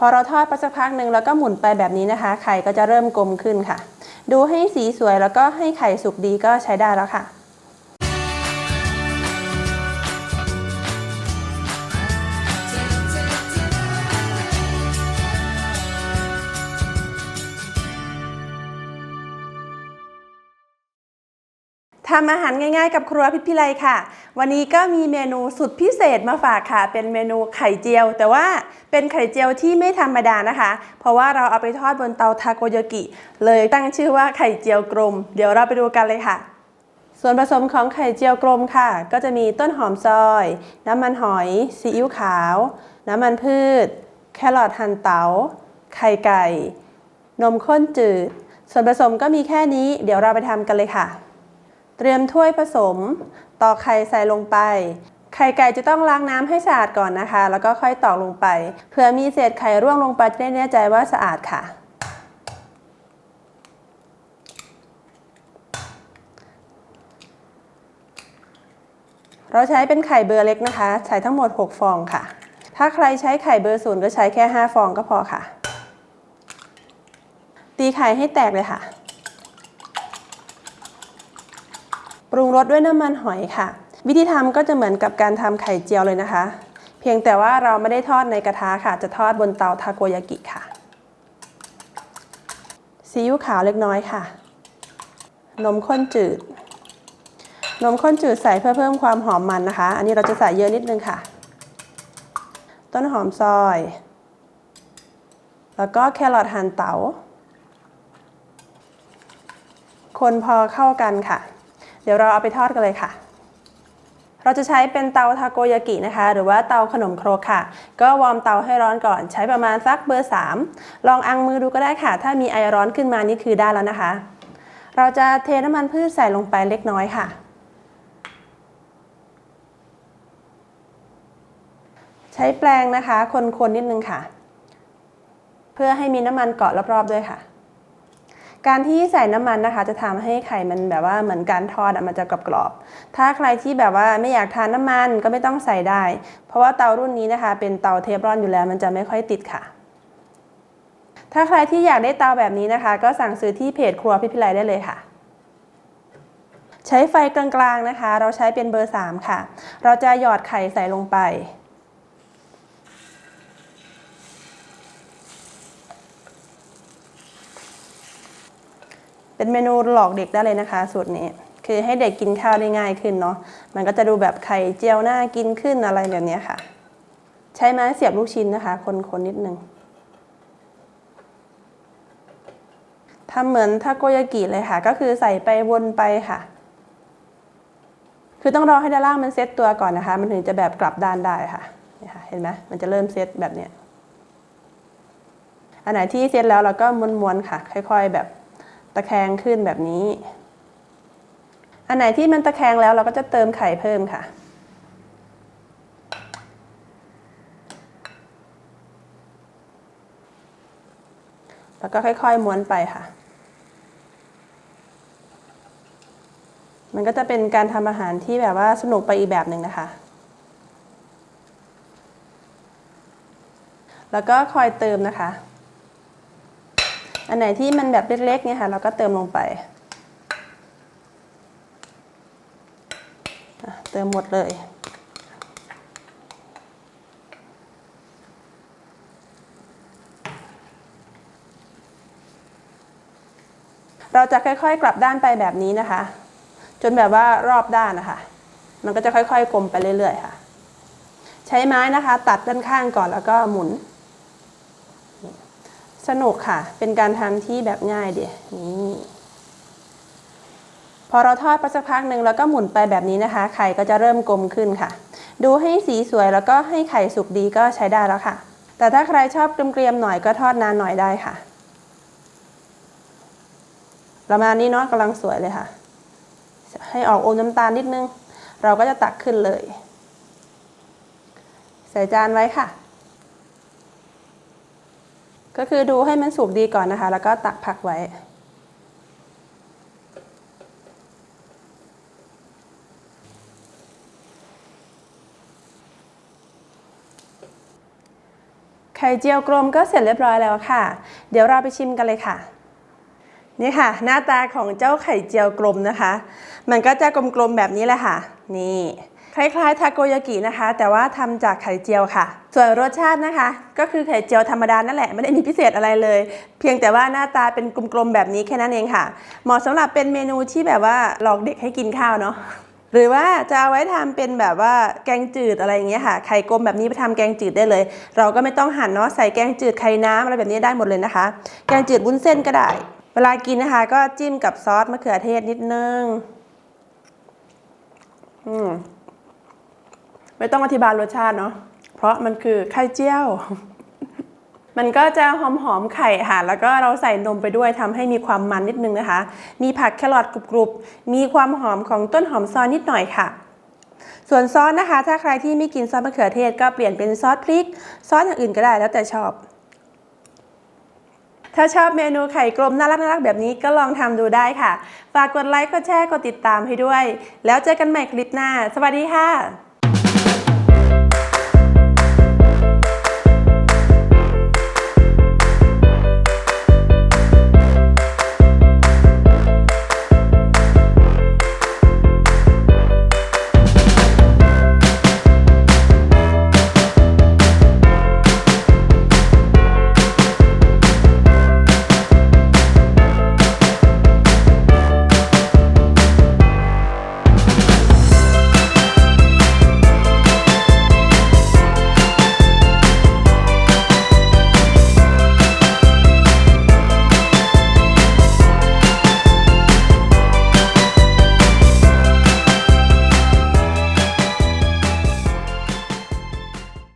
พอเราทอดไปสักพักหนึ่งแล้วก็หมุนไปแบบนี้นะคะ ไข่ก็จะเริ่มกลมขึ้นค่ะ ดูให้สีสวยแล้วก็ให้ไข่สุกดีก็ใช้ได้แล้วค่ะทำอาหารง่ายๆกับครัวพิพิไลค่ะ วันนี้ก็มีเมนูสุดพิเศษมาฝากค่ะ เป็นเมนูไข่เจียว แต่ว่าเป็นไข่เจียวที่ไม่ธรรมดานะคะ เพราะว่าเราเอาไปทอดบนเตาทาโกยากิ เลยตั้งชื่อว่าไข่เจียวกลม เดี๋ยวเราไปดูกันเลยค่ะ ส่วนผสมของไข่เจียวกลมค่ะ ก็จะมีต้นหอมซอย น้ำมันหอยซีอิ๊วขาว น้ำมันพืช แครอทหั่นเตา๋าไข่ไก่ นมข้นจืด ส่วนผสมก็มีแค่นี้ เดี๋ยวเราไปทำกันเลยค่ะ เตรียมถ้วยผสม ตอกไข่ใส่ลงไป ไข่ไก่จะต้องล้างน้ำให้สะอาดก่อนนะคะ แล้วก็ค่อยตอกลงไป เผื่อมีเศษไข่ร่วงลงไปจะได้แน่ใจว่าสะอาดค่ะ เราใช้เป็นไข่เบอร์เล็กนะคะ ใช้ทั้งหมด 6 ฟองค่ะ ถ้าใครใช้ไข่เบอร์ศูนย์ก็ใช้แค่ 5 ฟองก็พอค่ะ ตีไข่ให้แตกเลยค่ะ ปรุงรสด้วยน้ำมันหอยค่ะ วิธีทำก็จะเหมือนกับการทำไข่เจียวเลยนะคะ เพียงแต่ว่าเราไม่ได้ทอดในกระทะค่ะ จะทอดบนเตาทาโกยากิค่ะซีอิ๊วขาวเล็กน้อยค่ะ นมข้นจืด นมข้นจืดใส่เพื่อเพิ่มความหอมมันนะคะ อันนี้เราจะใส่เยอะนิดนึงค่ะ ต้นหอมซอย แล้วก็แครอทหั่นเตา๋าคนพอเข้ากันค่ะ เดี๋ยวเราเอาไปทอดกันเลยค่ะ เราจะใช้เป็นเตาทาโกยากินะคะ หรือว่าเตาขนมครกค่ะ ก็วอร์มเตาให้ร้อนก่อน ใช้ประมาณสักเบอร์ 3 ลองอังมือดูก็ได้ค่ะ ถ้ามีไอร้อนขึ้นมานี่คือได้แล้วนะคะ เราจะเทน้ำมันพืชใส่ลงไปเล็กน้อยค่ะใช้แปรงนะคะ คนๆนิดนึงค่ะ เพื่อให้มีน้ำมันเกาะรอบๆด้วยค่ะ การที่ใส่น้ำมันนะคะ จะทำให้ไข่มันแบบว่าเหมือนการทอดมันจะกรอบๆ ถ้าใครที่แบบว่าไม่อยากทานน้ำมันก็ไม่ต้องใส่ได้ เพราะว่าเตารุ่นนี้นะคะ เป็นเตาเทฟลอนอยู่แล้วมันจะไม่ค่อยติดค่ะ ถ้าใครที่อยากได้เตาแบบนี้นะคะ ก็สั่งซื้อที่เพจครัวพิพิไลได้เลยค่ะ ใช้ไฟกลางๆนะคะ เราใช้เป็นเบอร์ 3 ค่ะ เราจะหยอดไข่ใส่ลงไป เป็นเมนูหลอกเด็กได้เลยนะคะ สูตรนี้ คือให้เด็กกินข้าวได้ง่ายขึ้นเนาะมันก็จะดูแบบไข่เจียวหน่ากินขึ้นอะไรแบบนี้ค่ะ ใช้ไม้เสียบลูกชิ้นนะคะ คนๆนิดนึงทำเหมือนทาโกยากิเลยค่ะ ก็คือใส่ไปวนไปค่ะ คือต้องรอให้ด้านล่างมันเซตตัวก่อนนะคะ มันถึงจะแบบกลับด้านได้ค่ะนี่ค่ะ เห็นไหมมันจะเริ่มเซตแบบเนี้ยอันไหนที่เซตแล้วเราก็ม้วนๆค่ะ ค่อย ๆ แบบ ตะแคงขึ้นแบบนี้ อันไหนที่มันตะแคงแล้วเราก็จะเติมไข่เพิ่มค่ะ แล้วก็ค่อยๆม้วนไปค่ะ มันก็จะเป็นการทำอาหารที่แบบว่าสนุกไปอีกแบบหนึ่งนะคะแล้วก็คอยเติมนะคะ อันไหนที่มันแบบเล็กๆเนี่ยค่ะ เราก็เติมลงไป เติมหมดเลยเราจะค่อยๆ กลับด้านไปแบบนี้นะคะ จนแบบว่ารอบด้านนะคะ มันก็จะค่อยๆกลมไปเรื่อยๆค่ะ ใช้ไม้นะคะ ตัดด้านข้างก่อนแล้วก็หมุน สนุกค่ะ เป็นการทำที่แบบง่ายเดียนี่พอเราทอดไปสักพักหนึ่งแล้วก็หมุนไปแบบนี้นะคะ ไข่ก็จะเริ่มกลมขึ้นค่ะ ดูให้สีสวยแล้วก็ให้ไข่สุกดีก็ใช้ได้แล้วค่ะ แต่ถ้าใครชอบเกรียมๆหน่อยก็ทอดนานหน่อยได้ค่ะ ประมาณนี้เนาะกำลังสวยเลยค่ะ ให้ออกอมน้ำตาลนิดนึง เราก็จะตักขึ้นเลย ใส่จานไว้ค่ะ ก็คือดูให้มันสุกดีก่อนนะคะ แล้วก็ตักผักไว้ ไข่เจียวกลมก็เสร็จเรียบร้อยแล้วค่ะ เดี๋ยวเราไปชิมกันเลยค่ะ นี่ค่ะ หน้าตาของเจ้าไข่เจียวกลมนะคะ มันก็จะกลมๆแบบนี้แหละค่ะ นี่ คล้ายๆทาโกยากินะคะ แต่ว่าทำจากไข่เจียวค่ะ ส่วนรสชาตินะคะ ก็คือไข่เจียวธรรมดานั่นแหละไม่ได้มีพิเศษอะไรเลย เพียงแต่ว่าหน้าตาเป็นกลมๆแบบนี้แค่นั้นเองค่ะ เหมาะสำหรับเป็นเมนูที่แบบว่าหลอกเด็กให้กินข้าวเนาะหรือว่าจะเอาไว้ทำเป็นแบบว่าแกงจืดอะไรอย่างเงี้ยค่ะไข่กลมแบบนี้ไปทำแกงจืดได้เลย เราก็ไม่ต้องหั่นเนาะใส่แกงจืดไข่น้ำอะไรแบบนี้ได้หมดเลยนะคะ แกงจืดวุ้นเส้นก็ได้ เวลากินนะคะ ก็จิ้มกับซอสมะเขือเทศนิดนึง อืม ไม่ต้องอธิบายรสชาติเนาะเพราะมันคือไข่เจียว มันก็จะหอมหอมไข่ค่ะ แล้วก็เราใส่นมไปด้วยทำให้มีความมันนิดนึงนะคะ มีผักแครอทกรุบๆ มีความหอมของต้นหอมซอยนิดหน่อยค่ะส่วนซอสนะคะ ถ้าใครที่ไม่กินซอสมะเขือเทศก็เปลี่ยนเป็นซอสพริก ซอสอย่างอื่นก็ได้แล้วแต่ชอบ ถ้าชอบเมนูไข่กลมน่ารักน่ารักแบบนี้ก็ลองทำดูได้ค่ะ ฝากกดไลค์กดแชร์กดติดตามให้ด้วย แล้วเจอกันใหม่คลิปหน้า สวัสดีค่ะ